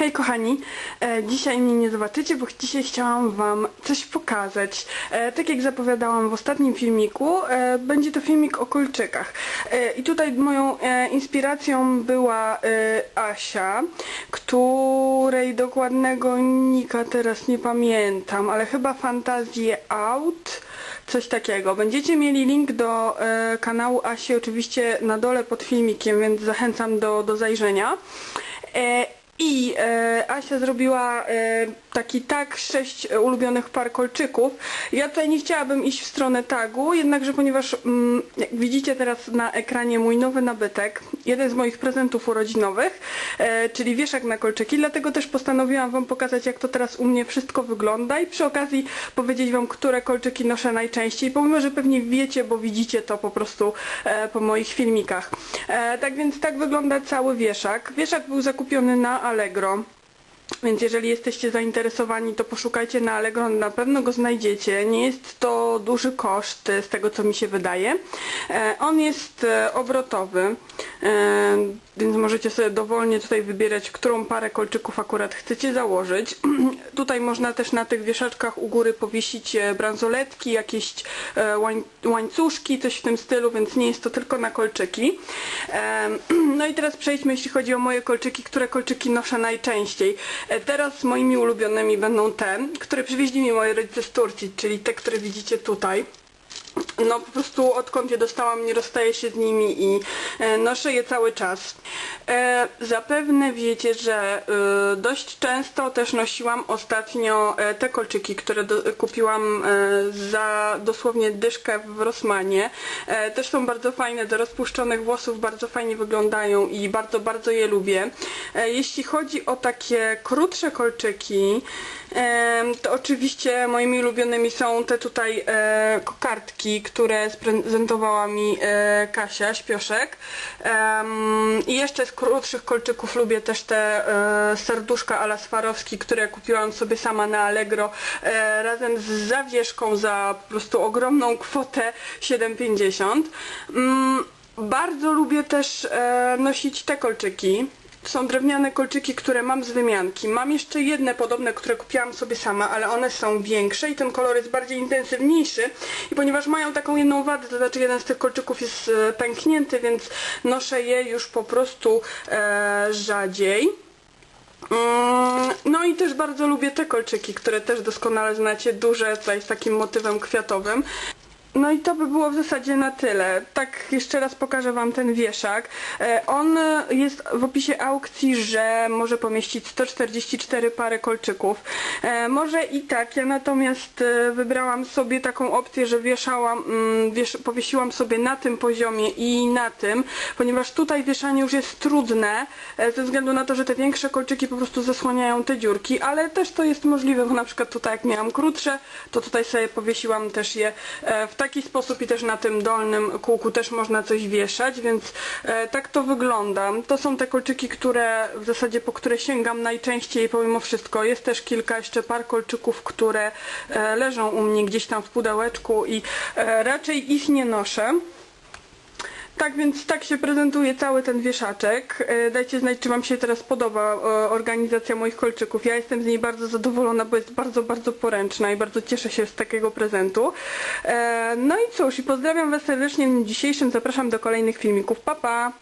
Hej kochani, e, dzisiaj mnie nie zobaczycie, bo dzisiaj chciałam wam coś pokazać. E, tak jak zapowiadałam w ostatnim filmiku, e, będzie to filmik o kolczykach. I tutaj moją inspiracją była Asia, której dokładnego nika teraz nie pamiętam, ale chyba Fantazje Out, coś takiego. Będziecie mieli link do kanału Asi oczywiście na dole pod filmikiem, więc zachęcam do, do zajrzenia. I e, Asia zrobiła e, taki tag sześć ulubionych par kolczyków. Ja tutaj nie chciałabym iść w stronę tagu, jednakże ponieważ mm, jak widzicie teraz na ekranie mój nowy nabytek, jeden z moich prezentów urodzinowych, e, czyli wieszak na kolczyki, dlatego też postanowiłam Wam pokazać jak to teraz u mnie wszystko wygląda i przy okazji powiedzieć Wam, które kolczyki noszę najczęściej, pomimo, że pewnie wiecie, bo widzicie to po prostu e, po moich filmikach. E, tak więc tak wygląda cały wieszak. Wieszak był zakupiony na Allegro. Więc jeżeli jesteście zainteresowani, to poszukajcie na Allegro, na pewno go znajdziecie. Nie jest to duży koszt z tego, co mi się wydaje. E, on jest e, obrotowy, e, więc możecie sobie dowolnie tutaj wybierać, którą parę kolczyków akurat chcecie założyć. tutaj można też na tych wieszaczkach u góry powiesić e, bransoletki, jakieś e, łań, łańcuszki, coś w tym stylu, więc nie jest to tylko na kolczyki. E, no i teraz przejdźmy, jeśli chodzi o moje kolczyki, które kolczyki noszę najczęściej. E, Teraz moimi ulubionymi będą te, które przywieźli mi moi rodzice z Turcji, czyli te, które widzicie tutaj. No po prostu odkąd je dostałam nie rozstaję się z nimi i e, noszę je cały czas. E, zapewne wiecie, że e, dość często też nosiłam ostatnio te kolczyki, które do, kupiłam za dosłownie dyszkę w Rossmanie. E, też są bardzo fajne, do rozpuszczonych włosów bardzo fajnie wyglądają i bardzo, bardzo je lubię. Jeśli chodzi o takie krótsze kolczyki, to oczywiście moimi ulubionymi są te tutaj kokardki, które sprezentowała mi e, Kasia Śpioszek. I jeszcze z krótszych kolczyków lubię też te e, serduszka ala Swarowski, które kupiłam sobie sama na Allegro e, razem z zawieszką za po prostu ogromną kwotę 7,50. Mm, bardzo lubię też nosić te kolczyki. To są drewniane kolczyki, które mam z wymianki. Mam jeszcze jedne podobne, które kupiłam sobie sama, ale one są większe i ten kolor jest bardziej intensywniejszy. I ponieważ mają taką jedną wadę, to znaczy jeden z tych kolczyków jest e, pęknięty, więc noszę je już po prostu e, rzadziej. Mm, No i też bardzo lubię te kolczyki, które też doskonale znacie, duże, tutaj z takim motywem kwiatowym. No i to by było w zasadzie na tyle. Tak jeszcze raz pokażę Wam ten wieszak. E, On jest w opisie aukcji, że może pomieścić 144 pary kolczyków. E, Może i tak, ja natomiast e, wybrałam sobie taką opcję, że wieszałam, mm, wiesz, powiesiłam sobie na tym poziomie i na tym, ponieważ tutaj wieszanie już jest trudne, ze względu na to, że te większe kolczyki po prostu zasłaniają te dziurki, ale też to jest możliwe, bo na przykład tutaj jak miałam krótsze, to tutaj sobie powiesiłam też je w taki sposób i też na tym dolnym kółku też można coś wieszać, więc e, tak to wygląda. To są te kolczyki, które w zasadzie po które sięgam najczęściej pomimo wszystko. Jest też kilka jeszcze par kolczyków, które e, leżą u mnie gdzieś tam w pudełeczku i e, raczej ich nie noszę. Tak więc tak się prezentuje cały ten wieszaczek. E, Dajcie znać, czy Wam się teraz podoba e, organizacja moich kolczyków. Ja jestem z niej bardzo zadowolona, bo jest bardzo, bardzo poręczna i bardzo cieszę się z takiego prezentu. E, No i cóż, i pozdrawiam Was serdecznie w dniu dzisiejszym. Zapraszam do kolejnych filmików. Pa, pa!